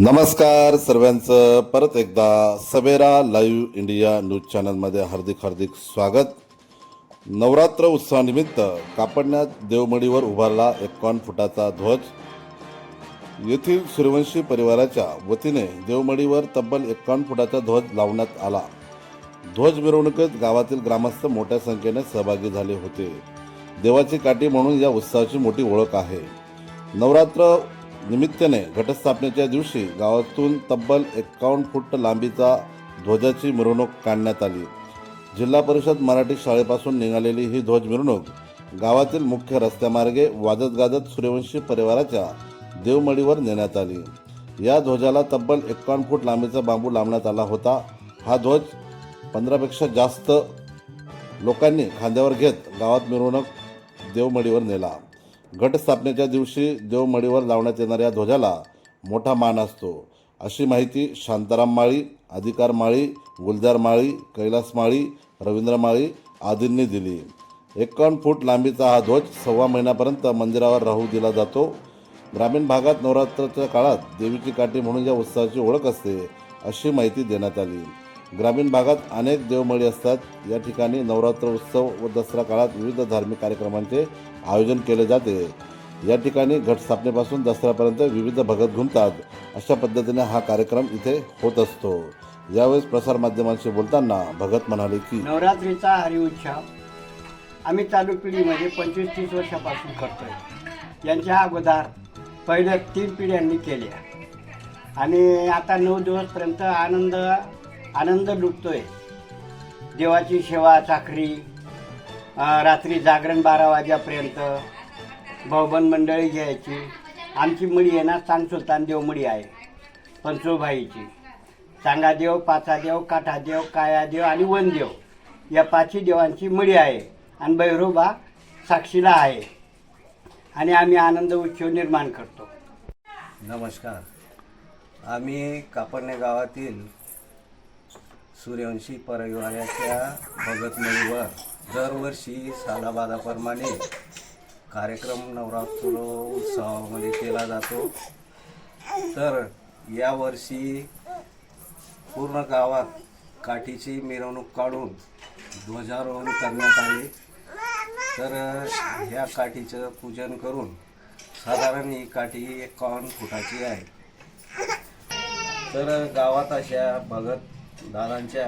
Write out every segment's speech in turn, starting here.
नमस्कार सर्वांचं. परत एकदा सवेरा लाईव्ह इंडिया न्यूज चॅनलमध्ये हार्दिक हार्दिक स्वागत. नवरात्र उत्सवानिमित्त कापडण्यात देवमडीवर उभारला एकावन्न फुटाचा ध्वज. येथील सूर्यवंशी परिवाराच्या वतीने देवमडीवर तब्बल एकावन्न फुटाचा ध्वज लावण्यात आला. ध्वज मिरवणुकीत गावातील ग्रामस्थ मोठ्या संख्येने सहभागी झाले होते. देवाची काठी म्हणून या उत्सवाची मोठी ओळख आहे. नवरात्र निमित्ताने घटस्थापनेच्या दिवशी गावातून तब्बल एकावन्न फूट लांबीचा ध्वजाची मिरवणूक काढण्यात आली. जिल्हा परिषद मराठी शाळेपासून निघालेली ही ध्वज मिरवणूक गावातील मुख्य रस्त्यामार्गे वाजत गाजत सूर्यवंशी परिवाराच्या देवमडीवर नेण्यात आली. या ध्वजाला तब्बल एकावन्न फूट लांबीचा बांबू लावण्यात आला होता. हा ध्वज पंधरापेक्षा जास्त लोकांनी खांद्यावर घेत गावात मिरवणूक देवमडीवर नेला. घटस्थापनेच्या दिवशी देवमडीवर लावण्यात येणाऱ्या ध्वजाला मोठा मान असतो. अशी माहिती शांताराम माळी अधिकार माळी गुलजार माळी कैलास माळी रवींद्र माळी आदींनी दिली. एकावन्न फूट लांबीचा हा ध्वज सव्वा महिन्यापर्यंत मंदिरावर राहू दिला जातो. ग्रामीण भागात नवरात्राच्या काळात देवीची काठी म्हणून या उत्सवाची ओळख असते अशी माहिती देण्यात आली. ग्रामीण भागात अनेक देवमळी असतात. या ठिकाणी नवरात्र उत्सव व दसरा काळात विविध धार्मिक कार्यक्रमांचे आयोजन केले जाते. या ठिकाणी घटस्थापनेपासून दसऱ्यापर्यंत विविध भगत घुमतात. अशा पद्धतीने हा कार्यक्रम इथे होत असतो. यावेळेस प्रसारमाध्यमांशी बोलताना भगत म्हणाले की नवरात्रीचा हरी उत्सव आम्ही चालू पिढीमध्ये पंचवीस तीस वर्षापासून करतोय. यांच्या अगोदर पहिल्या तीन पिढ्यांनी केल्या. आणि आता नऊ दिवसपर्यंत आनंद आनंद लुटतोय. देवाची सेवा चाकरी रात्री जागरण बारा वाजेपर्यंत भाऊबंद मंडळी घ्यायची. आमची मळी आहे ना सांग सुलतान देवमळी आहे पंचोबाईची चांगा देव पाचा देव काठा देव काया देव आणि वनदेव या पाचही देवांची मळी आहे आणि भैरोबा साक्षीला आहे. आणि आम्ही आनंद उत्सव निर्माण करतो. नमस्कार. आम्ही कापडणे गावातील सूर्यवंशी परिवाराच्या भगतमळीवर दरवर्षी सालाबादाप्रमाणे कार्यक्रम नवरात्र उत्सवामध्ये केला जातो. तर यावर्षी पूर्ण गावात काठीची मिरवणूक काढून ध्वजारोहण करण्यात आले. तर ह्या काठीचं पूजन करून साधारण ही काठी एकावन्न फुटाची आहे. तर गावात अशा भगत दादांच्या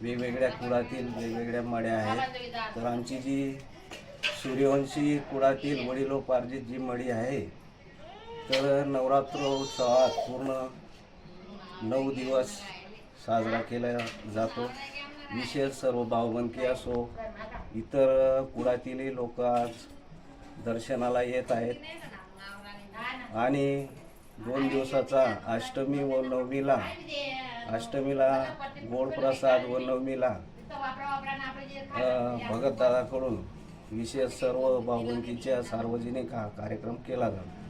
वेगवेगळ्या कुळातील वेगवेगळ्या मड्या आहेत. तर आमची जी सूर्यवंशी कुळातील वडिलोपार्जित जी मडी आहे तर नवरात्र उत्सवात पूर्ण नऊ दिवस साजरा केला जातो. विशेष सर्व भावबंदकी असो इतर कुळातीलही लोक आज दर्शनाला येत आहेत. आणि दोन दिवसाचा अष्टमी व नवमीला अष्टमीला गोड प्रसाद व नवमीला भगतदादाकडून विशेष सर्व बाबुंकीच्या सार्वजनिक हा कार्यक्रम केला जातो.